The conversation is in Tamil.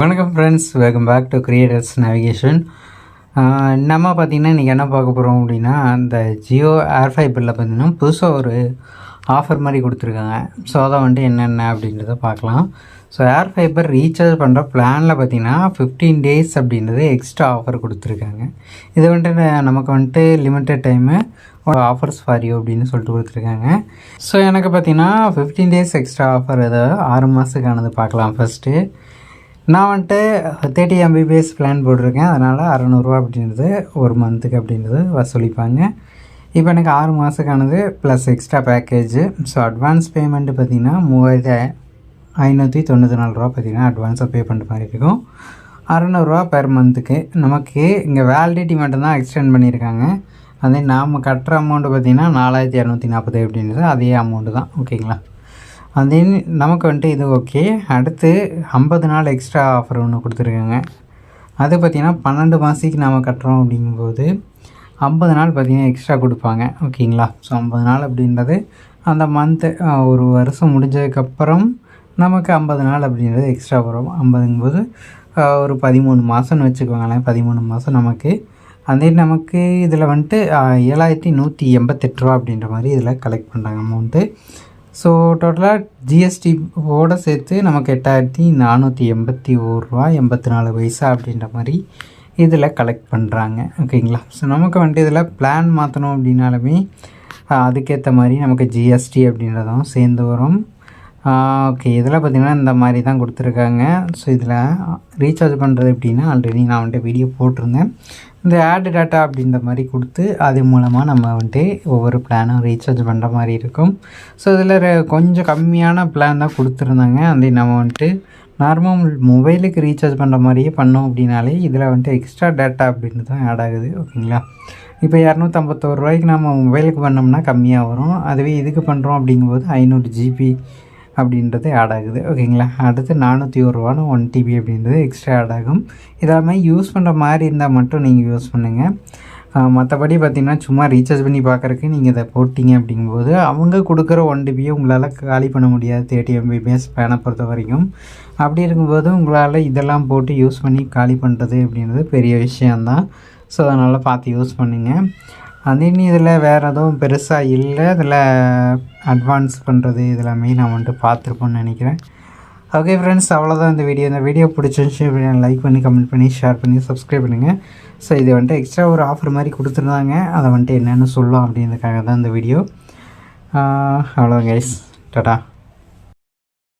வணக்கம் friends welcome back to creators navigation நம்ம பார்த்திங்கன்னா இன்றைக்கி என்ன பார்க்க போகிறோம் அப்படின்னா அந்த ஜியோ ஏர் ஃபைபரில் பார்த்திங்கன்னா புதுசாக ஒரு ஆஃபர் மாதிரி கொடுத்துருக்காங்க. ஸோ அதை வந்துட்டு என்னென்ன அப்படின்றத பார்க்கலாம். ஸோ ஏர் ஃபைபர் ரீசார்ஜ் பண்ணுற பிளானில் பார்த்திங்கன்னா ஃபிஃப்டீன் டேஸ் அப்படின்றது எக்ஸ்ட்ரா ஆஃபர் கொடுத்துருக்காங்க. இது வந்துட்டு நமக்கு வந்துட்டு limited time offers for you அப்படின்னு சொல்லிட்டு கொடுத்துருக்காங்க. ஸோ எனக்கு பார்த்தீங்கன்னா ஃபிஃப்டீன் டேஸ் எக்ஸ்ட்ரா ஆஃபர் ஏதாவது ஆறு மாதத்துக்கானது பார்க்கலாம் ஃபஸ்ட்டு நான் வந்துட்டு தேர்ட்டி எம்பிபிஎஸ் பிளான் போட்டிருக்கேன். அதனால் அறநூறுவா அப்படின்றது ஒரு மந்த்துக்கு அப்படின்றது வசூலிப்பாங்க. இப்போ எனக்கு ஆறு மாதத்துக்கானது plus extra package so advance payment பார்த்திங்கன்னா மூவாயிரத்தி ஐநூற்றி தொண்ணூற்றி நாலு ரூபா பார்த்திங்கன்னா அட்வான்ஸாக பே பண்ணுற மாதிரி இருக்கும். அறநூறுவா பெர் மந்த்துக்கு நமக்கு இங்கே வேலிடிட்டி மட்டும்தான் எக்ஸ்டெண்ட் பண்ணியிருக்காங்க. அதே நாம் கட்டுற அமௌண்ட்டு பார்த்திங்கன்னா நாலாயிரத்தி இரநூத்தி நாற்பது அப்படின்றது அதே அமௌண்ட்டு தான். ஓகேங்களா அதே நமக்கு வந்துட்டு இது ஓகே அடுத்து ஐம்பது நாள் எக்ஸ்ட்ரா ஆஃபர் ஒன்று கொடுத்துருக்காங்க. அது பார்த்திங்கன்னா பன்னெண்டு மாதத்துக்கு நாம் கட்டுறோம் அப்படிங்கும்போது ஐம்பது நாள் பார்த்திங்கன்னா எக்ஸ்ட்ரா கொடுப்பாங்க. ஓகேங்களா ஸோ ஐம்பது நாள் அப்படின்றது அந்த மந்த்து ஒரு வருஷம் முடிஞ்சதுக்கப்புறம் நமக்கு ஐம்பது நாள் அப்படின்றது எக்ஸ்ட்ரா வரும். ஐம்பதுங்கும்போது ஒரு பதிமூணு மாதம்னு வச்சுக்கோங்களேன். பதிமூணு மாதம் நமக்கு. அதே நமக்கு இதில் வந்துட்டு ஏழாயிரத்தி நூற்றி எண்பத்தெட்டு ரூபா அப்படின்ற மாதிரி இதில் கலெக்ட் பண்ணுறாங்க அமௌண்ட்டு ஸோ டோட்டலாக ஜிஎஸ்டியோடு சேர்த்து நமக்கு எட்டாயிரத்தி நானூற்றி எண்பத்தி ஒரு ரூபா எண்பத்தி நாலு பைசா அப்படின்ற மாதிரி இதில் கலெக்ட் பண்ணுறாங்க ஓகேங்களா ஸோ நமக்கு வந்துட்டு இதில் பிளான் மாற்றணும் அப்படின்னாலுமே அதுக்கேற்ற மாதிரி நமக்கு ஜிஎஸ்டி அப்படின்றதும் சேர்ந்து வரும். ஓகே இதில் பார்த்திங்கன்னா இந்த மாதிரி தான் கொடுத்துருக்காங்க. ஸோ இதில் ரீசார்ஜ் பண்ணுறது எப்படின்னா ஆல்ரெடி நான் வந்துட்டு வீடியோ போட்டிருந்தேன். இந்த ஆடு டேட்டா அப்படின்ற மாதிரி கொடுத்து அது மூலமாக நம்ம வந்துட்டு ஒவ்வொரு பிளானும் ரீசார்ஜ் பண்ணுற மாதிரி இருக்கும். ஸோ இதில் கொஞ்சம் கம்மியான பிளான் தான் கொடுத்துருந்தாங்க. அந்த நம்ம வந்துட்டு நார்மல் மொபைலுக்கு ரீசார்ஜ் பண்ணுற மாதிரியே பண்ணோம் அப்படின்னாலே இதில் வந்துட்டு எக்ஸ்ட்ரா டேட்டா அப்படின்னு தான் ஆட் ஆகுது. ஓகேங்களா இப்போ இரநூத்தம்பத்தோரு ரூபாய்க்கு நம்ம மொபைலுக்கு பண்ணோம்னா கம்மியாக வரும். அதுவே இதுக்கு பண்ணுறோம் அப்படிங்கும்போது ஐநூறு ஜிபி அப்படின்றது ஆட் ஆகுது. ஓகேங்களா அடுத்து நானூற்றி ஒரு ரூபான்னு ஒன் டிபி அப்படின்றது எக்ஸ்ட்ரா ஆட் ஆகும். இதெல்லாமே யூஸ் பண்ணுற மாதிரி இருந்தால் மட்டும் நீங்கள் யூஸ் பண்ணுங்கள் மற்றபடி பார்த்திங்கன்னா சும்மா ரீசார்ஜ் பண்ணி பார்க்குறக்கு நீங்கள் இதை போட்டிங்க அப்படிங்கும்போது அவங்க கொடுக்குற ஒன் டிபியை உங்களால் காலி பண்ண முடியாது. தேர்ட்டி எம்பிபிஎஸ் பேனை பொறுத்த வரைக்கும். அப்படி இருக்கும்போது உங்களால் இதெல்லாம் போட்டு யூஸ் பண்ணி காலி பண்ணுறது அப்படின்றது பெரிய விஷயந்தான் ஸோ அதனால் பார்த்து யூஸ் பண்ணுங்கள் அதே இதில் வேறு எதுவும் பெருசாக இல்லை. இதில் அட்வான்ஸ் பண்ணுறது இதெல்லாமே நான் வந்துட்டு பார்த்துருப்போன்னு நினைக்கிறேன். ஓகே ஃப்ரெண்ட்ஸ் அவ்வளோதான் இந்த வீடியோ இந்த வீடியோ பிடிச்சிருந்துச்சி பிடிச்சிருந்துச்சு லைக் பண்ணி கமெண்ட் பண்ணி ஷேர் பண்ணி சப்ஸ்கிரைப் பண்ணுங்கள் ஸோ இது வந்துட்டு எக்ஸ்ட்ரா ஒரு ஆஃபர் மாதிரி கொடுத்துருந்தாங்க. அதை வந்துட்டு என்னென்னு சொல்லலாம் அப்படின்றதுக்காக தான் இந்த வீடியோ அவ்வளோ கைஸ் டாட்டா